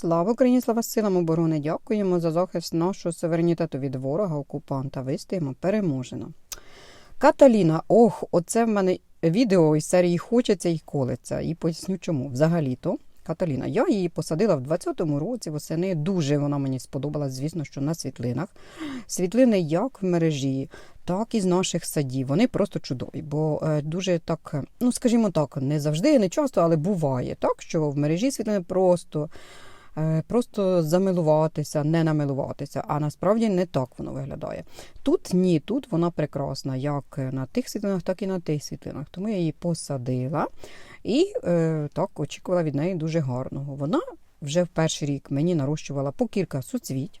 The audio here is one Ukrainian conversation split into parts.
Слава Україні, слава силам оборони! Дякуємо за захист нашого суверенітету від ворога, окупанта. Вистоїмо переможено. Каталіна, ох, оце в мене відео із серії Хочеться і колеться. І поясню чому. Взагалі-то, Каталіна, я її посадила в 20-му році восени. Дуже вона мені сподобалась, звісно, що на світлинах. Світлини як в мережі, так і з наших садів. Вони просто чудові, бо е, дуже так, ну скажімо так, не завжди, не часто, але буває так, що в мережі світлини просто. Е, Просто замилуватися, не намилуватися, а насправді не так воно виглядає. Тут ні, тут вона прекрасна, як на тих світлинах, так і на тих світлинах. Тому я її посадила і е, так очікувала від неї дуже гарного. Вона вже в перший рік мені нарощувала по кілька суцвіть.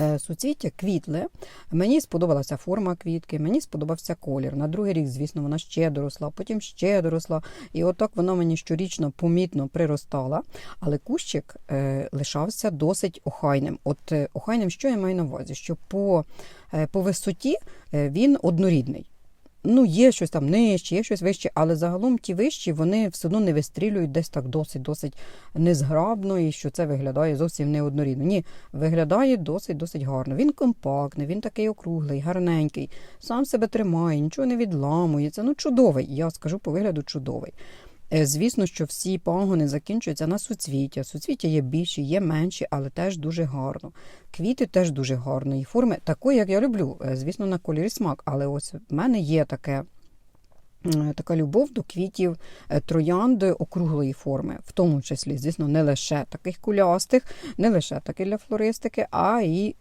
Е, Суцвіття квітле. Мені сподобалася форма квітки, мені сподобався колір. На другий рік, звісно, вона ще доросла, потім ще доросла. І отак вона мені щорічно помітно приростала. Але кущик е, лишався досить охайним. От е, охайним, що я маю на увазі? Що по, по висоті він однорідний. Ну, є щось там нижче, є щось вище, але загалом ті вищі вони все одно не вистрілюють десь так досить-досить незграбно, і що це виглядає зовсім неоднорідно. Ні, виглядає досить-досить гарно. Він компактний, він такий округлий, гарненький, сам себе тримає, нічого не відламується. Ну, чудовий, я скажу по вигляду чудовий. Е, Звісно, що всі пагони закінчуються на суцвіття. Суцвіття є більші, є менші, але теж дуже гарно. Квіти теж дуже гарної форми, такої, як я люблю. Е, Звісно, на кольорі смак. Але ось в мене є таке. е, Така любов до квітів троянди округлої форми, в тому числі, звісно, не лише таких кулястих, не лише такі для флористики, а і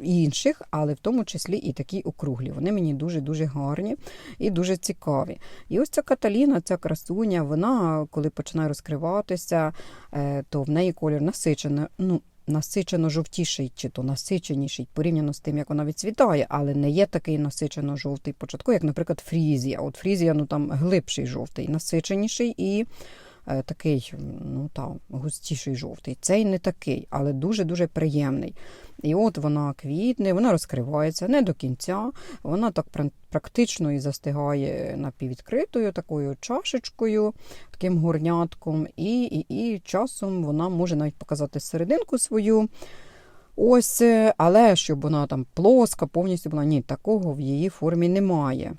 інших, але в тому числі і такі округлі. Вони мені дуже-дуже гарні і дуже цікаві. І ось ця Каталіна, ця красуня, вона, коли починає розкриватися, е, то в неї колір насичено, ну, насичено жовтіший, чи то насиченіший порівняно з тим, як вона відцвітає, але не є такий насичено жовтий початку, як, наприклад, фрізія. От фрізія, ну там глибший жовтий, насиченіший і. Е, Такий, ну там, густіший жовтий. Цей не такий, але дуже-дуже приємний. І от вона квітне, вона розкривається не до кінця, вона так практично і застигає напіввідкритою такою чашечкою, таким горнятком, і, і, і часом вона може навіть показати серединку свою. Ось, е, але щоб вона там плоска, повністю була, ні, такого в її формі немає.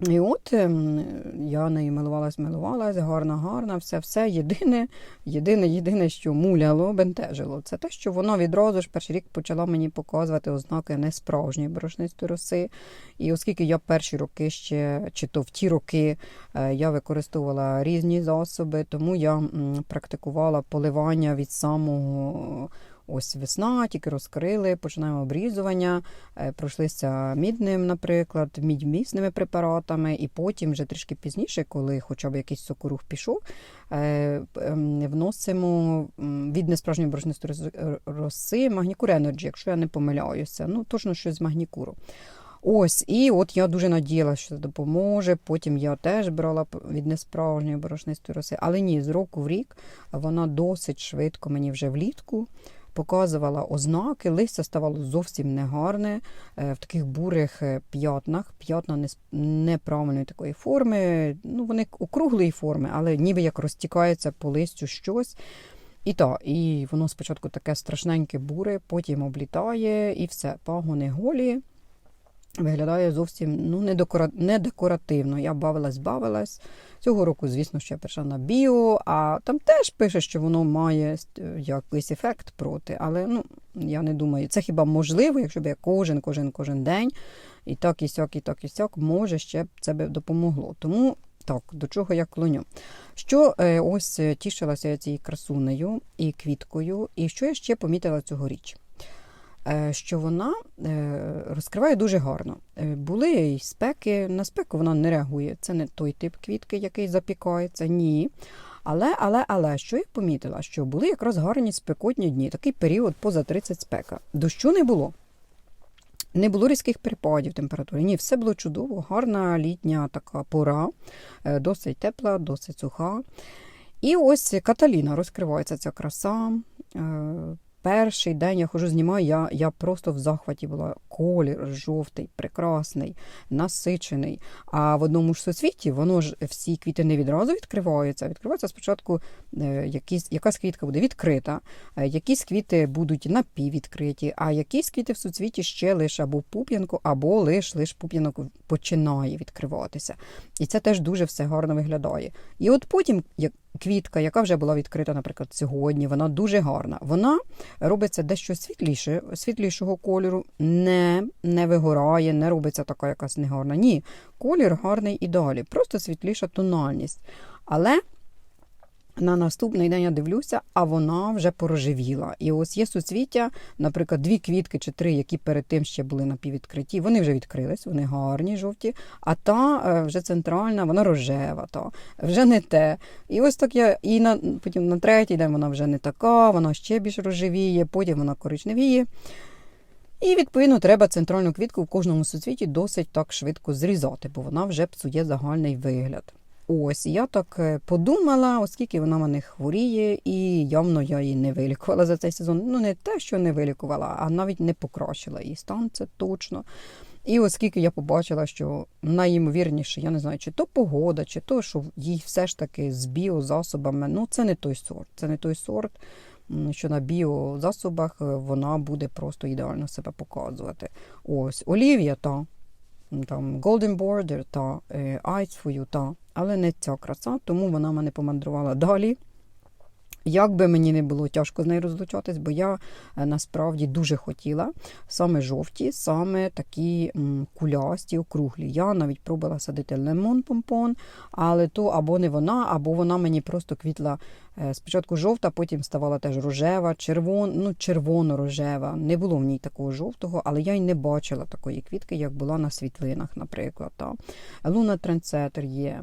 І от ем, я нею милувалась, милувалась, гарна, гарна, все, все. Єдине, єдине, єдине, що муляло, бентежило, це те, що воно відразу ж перший рік почала мені показувати ознаки несправжньої борошнистої роси. І оскільки я перші роки ще, чи то в ті роки е, я використовувала різні засоби, тому я практикувала поливання від самого. Ось весна, тільки розкрили, починаємо обрізування, е, пройшлися мідним, наприклад, мідьмісними препаратами, і потім, вже трішки пізніше, коли хоча б якийсь сокорух пішов, е, ем, вносимо від несправжньої борошнистої роси магнікур Energy, якщо я не помиляюся. Ну, точно щось з магнікуру. Ось, і от я дуже надіялася, що це допоможе. Потім я теж брала від несправжньої борошнистої роси. Але ні, з року в рік вона досить швидко мені вже влітку показувала ознаки, листя ставало зовсім негарне, е, в таких бурих е, п'ятнах, п'ятна неправильної такої форми. Ну, вони округлої форми, але ніби як розтікається по листю щось. І то, і воно спочатку таке страшненьке буре, потім облітає, і все, пагони голі. Виглядає зовсім ну, не, декора... не декоративно. Я бавилась, бавилась. Цього року, звісно, що я перейшла на біо, а там теж пише, що воно має е, якийсь ефект проти. Але ну, я не думаю, це хіба можливо, якщо б я кожен, кожен, кожен день і так, і сяк, і так, і сяк, може, ще б це б допомогло. Тому так, до чого я клоню. Що е, ось е, тішилася я цією красунею і квіткою, і що я ще помітила цьогоріч? Е, Що вона е, розкриває дуже гарно. Е, Були й спеки, на спеку вона не реагує. Це не той тип квітки, який запікається, ні. Але, але, але, що я помітила, що були якраз гарні спекотні дні, такий період поза 30 спека. Дощу не було. Не було різких перепадів температури. Ні, все було чудово, гарна літня така пора, досить тепла, досить суха. І ось Каталіна розкривається ця краса. Перший день я хожу, знімаю, я, я просто в захваті була. Колір жовтий, прекрасний, насичений. А в одному ж соцвіті воно ж всі квіти не відразу відкриваються. Відкривається спочатку е, якісь, якась квітка буде відкрита, е, якісь квіти будуть напіввідкриті, а якісь квіти в суцвіті ще лише або пуп'янку, або лише лиш пуп'янок починає відкриватися. І це теж дуже все гарно виглядає. І от потім як квітка, яка вже була відкрита, наприклад, сьогодні, вона дуже гарна. Вона робиться дещо світліше, світлішого кольору, не, не вигорає, не робиться така якась негарна. Ні, колір гарний і далі, просто світліша тональність. Але на наступний день я дивлюся, а вона вже порожевіла. І ось є суцвіття, наприклад, дві квітки чи три, які перед тим ще були напіввідкриті. Вони вже відкрились, вони гарні, жовті. А та е, вже центральна, вона рожева, та вже не те. І ось так я і на потім на третій день вона вже не така, вона ще більш рожевіє, потім вона коричневіє. І, відповідно, треба центральну квітку в кожному суцвіті досить так швидко зрізати, бо вона вже псує загальний вигляд. Ось, я так е, подумала, оскільки вона мене хворіє, і явно я її не вилікувала за цей сезон. Ну, не те, що не вилікувала, а навіть не покращила її стан, це точно. І оскільки я побачила, що найімовірніше, я не знаю, чи то погода, чи то, що їй все ж таки з біозасобами, ну це не той сорт. Це не той сорт, що на біозасобах е, вона буде просто ідеально себе показувати. Ось, Олівія та там Golden Border та е, for You та, але не ця краса, тому вона мене помандрувала далі. Як би мені не було тяжко з нею розлучатись, бо я е, насправді дуже хотіла саме жовті, саме такі кулясті, округлі. Я навіть пробувала садити лемон помпон, але то або не вона, або вона мені просто квітла е, спочатку жовта, потім ставала теж рожева, червон, ну, червоно-рожева. Не було в ній такого жовтого, але я й не бачила такої квітки, як була на світлинах, наприклад. Луна трендсетер є.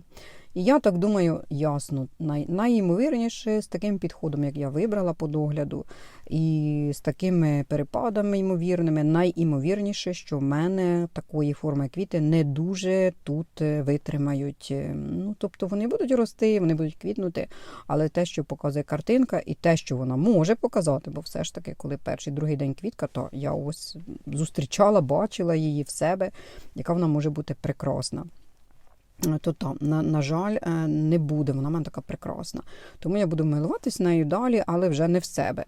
І я так думаю, ясно, най, найімовірніше з таким підходом, як я вибрала по догляду, і з такими перепадами ймовірними, найімовірніше, що в мене такої форми квіти не дуже тут е, витримають. Е, Ну, тобто вони будуть рости, вони будуть квітнути, але те, що показує картинка, і те, що вона може показати, бо все ж таки, коли перший другий день квітка, то я ось зустрічала, бачила її в себе, яка вона може бути прекрасна то там, на, на жаль, е, не буде. Вона в мене така прекрасна. Тому я буду милуватись нею далі, але вже не в себе.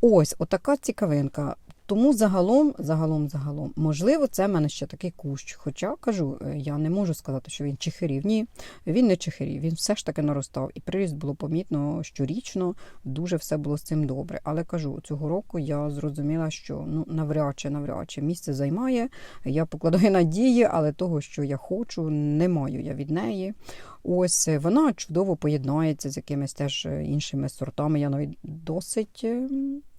Ось, отака цікавинка. Тому загалом, загалом, загалом, можливо, це в мене ще такий кущ. Хоча кажу, е, я не можу сказати, що він чехирів. Ні, він не чехирів, він все ж таки наростав. І приріст було помітно щорічно, дуже все було з цим добре. Але кажу, цього року я зрозуміла, що ну навряд чи навряд чи місце займає. Я покладаю надії, але того, що я хочу, не маю я від неї. Ось вона чудово поєднається з якимись теж іншими сортами. Я навіть досить.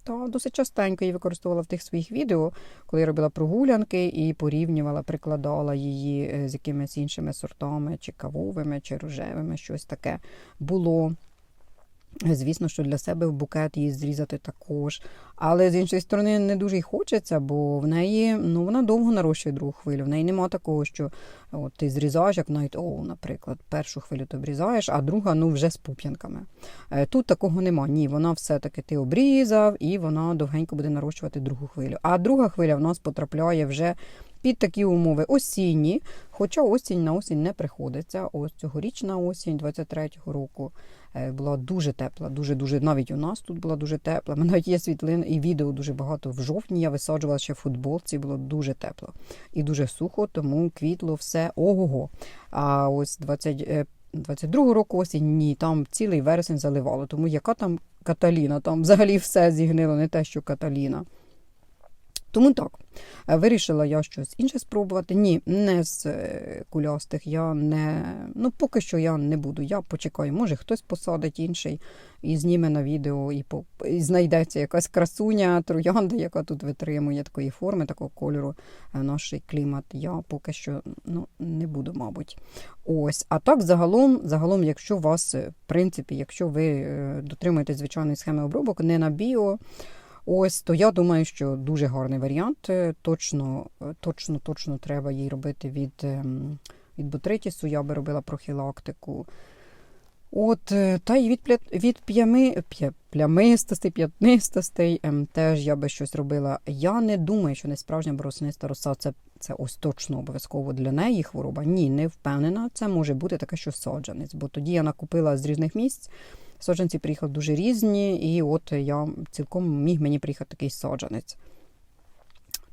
Та досить частенько її використовувала в тих своїх відео, коли я робила прогулянки і порівнювала, прикладала її е, з якимись іншими сортами, чи кавовими, чи рожевими, щось таке було. Звісно, що для себе в букет її зрізати також. Але з іншої сторони не дуже й хочеться, бо в неї ну вона довго нарощує другу хвилю. В неї нема такого, що от, ти зрізаєш, як навіть, о, наприклад, першу хвилю ти обрізаєш, а друга ну вже з пуп'янками. Е, Тут такого нема. Ні, вона все-таки ти обрізав, і вона довгенько буде нарощувати другу хвилю. А друга хвиля в нас потрапляє вже під такі умови осінні, хоча осінь на осінь не приходиться. Ось цьогорічна осінь 23-го року е, була дуже тепла, дуже-дуже, навіть у нас тут була дуже тепла. Мене навіть є світлин і відео дуже багато. В жовтні я висаджувала ще в футболці, було дуже тепло і дуже сухо, тому квітло все ого-го. А ось 20, е, 22-го року осінь, ні, там цілий вересень заливало. Тому яка там Каталіна? Там взагалі все зігнило, не те, що Каталіна. Тому так, е, вирішила я щось інше спробувати. Ні, не з е, кулястих. Я не, ну поки що я не буду. Я почекаю, може хтось посадить інший і зніме на відео, і, по, і знайдеться якась красуня, троянда, яка тут витримує такої форми, такого кольору е, наш клімат. Я поки що ну, не буду, мабуть. Ось. А так, загалом, загалом, якщо у вас, в принципі, якщо ви е, дотримуєтесь звичайної схеми обробок, не на біо. Ось, то я думаю, що дуже гарний варіант. Е, Точно, е, точно, точно треба їй робити від, ем, від бутритісу. Я би робила профілактику. От, е, та й від, від п'ями, п'я, плямистостей, п'ятнистостей ем, теж я би щось робила. Я не думаю, що несправжня боросниста роса це, це ось точно обов'язково для неї хвороба. Ні, не впевнена. Це може бути таке, що саджанець. Бо тоді я накупила з різних місць. Саджанці приїхали дуже різні, і от я цілком міг мені приїхати такий саджанець.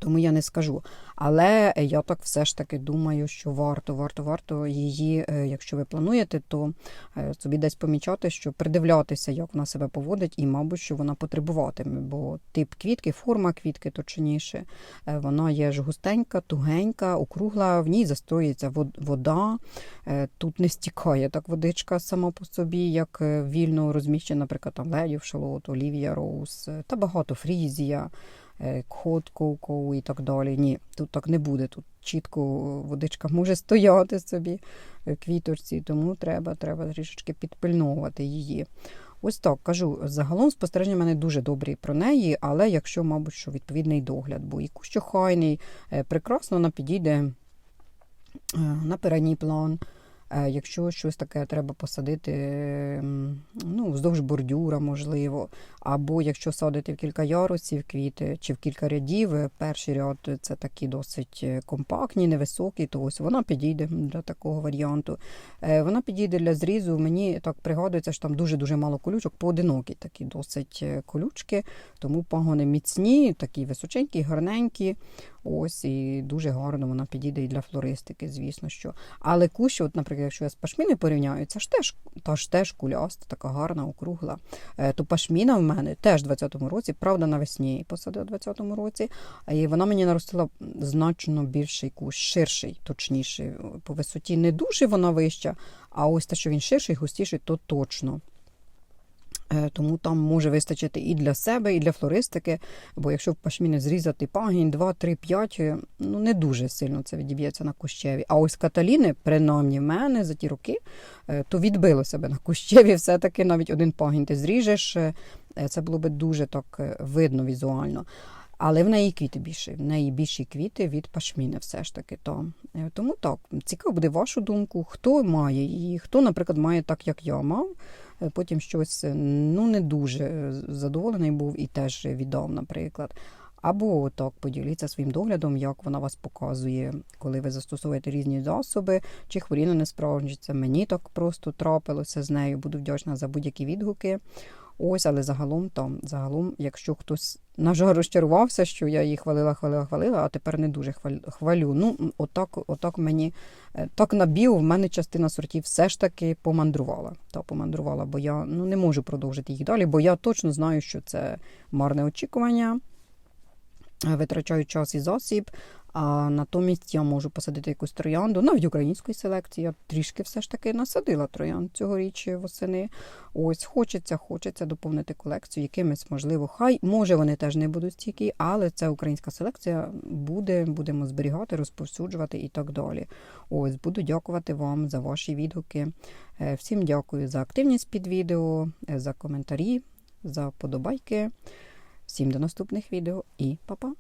Тому я не скажу. Але я так все ж таки думаю, що варто, варто, варто її, е, якщо ви плануєте, то е, собі десь помічати, що придивлятися, як вона себе поводить, і, мабуть, що вона потребуватиме. Бо тип квітки, форма квітки, точніше, е, вона є ж густенька, тугенька, округла, в ній застоюється вода. Тут не стікає так водичка сама по собі, як вільно розміщена, наприклад, там ледів, шалот, олівія, роуз та багато фрізія е, кот, коуко і так далі. Ні, тут так не буде. Тут чітко водичка може стояти собі е, квіточці, тому треба, треба трішечки підпильновувати її. Ось так кажу. Загалом спостереження в мене дуже добрі про неї, але якщо, мабуть, що відповідний догляд, бо і кущохайний, е, прекрасно вона підійде е, на передній план. Е, Якщо щось таке треба посадити ну, вздовж бордюра, можливо, або якщо садити в кілька ярусів квіти чи в кілька рядів, е, перший ряд це такі досить е, компактні, невисокі, то ось вона підійде для такого варіанту. Вона підійде для зрізу. Мені так пригадується, що там дуже-дуже мало колючок, поодинокі такі досить колючки, тому пагони міцні, такі височенькі, гарненькі. Ось і дуже гарно вона підійде і для флористики, звісно що. Але кущ, от, наприклад, якщо я з пашміни порівняю, це ж теж та ж теж куляста, така гарна, округла. Е, То пашміна в мене теж в 20-му році, правда, навесні посадила в 20-му році, і вона мені наростила значно більший кущ, ширший, точніше. По висоті не дуже вона вища, а ось те, що він ширший, густіший, то точно. Е, Тому там може вистачити і для себе, і для флористики. Бо якщо в пашміни зрізати пагінь 2, 3, 5, ну не дуже сильно це відіб'ється на кущеві. А ось каталіни, принаймні в мене за ті роки, е, то відбило себе на кущеві. Все-таки навіть один пагінь ти зріжеш, е, це було би дуже так е, видно візуально. Але в неї квіти більше, в неї більші квіти від пашміни, все ж таки. То. Е, Тому так, цікаво буде вашу думку, хто має її, хто, наприклад, має так, як я мав. Е, Потім щось е, ну не дуже е, задоволений був і теж віддав, наприклад. Або так поділіться своїм доглядом, як вона вас показує, коли ви застосовуєте різні засоби, чи хворіна не справджується. Мені так просто трапилося з нею. Буду вдячна за будь-які відгуки. Ось, але загалом там, загалом, якщо хтось на жаль розчарувався, що я її хвалила, хвалила, хвалила, а тепер не дуже хвалю-. Ну, отак, отак мені е, так на біо в мене частина сортів все ж таки помандрувала. Та помандрувала, бо я ну, не можу продовжити їх далі, бо я точно знаю, що це марне очікування. е, Витрачаю час і засіб, а натомість я можу посадити якусь троянду. Навіть української селекції я трішки все ж таки насадила троянд цьогоріч восени. Ось хочеться, хочеться доповнити колекцію якимись, можливо, хай може вони теж не будуть стійкі, але це українська селекція буде, будемо зберігати, розповсюджувати і так далі. Ось буду дякувати вам за ваші відгуки. Е, Всім дякую за активність під відео, е, за коментарі, за подобайки. Всім до наступних відео і па-па!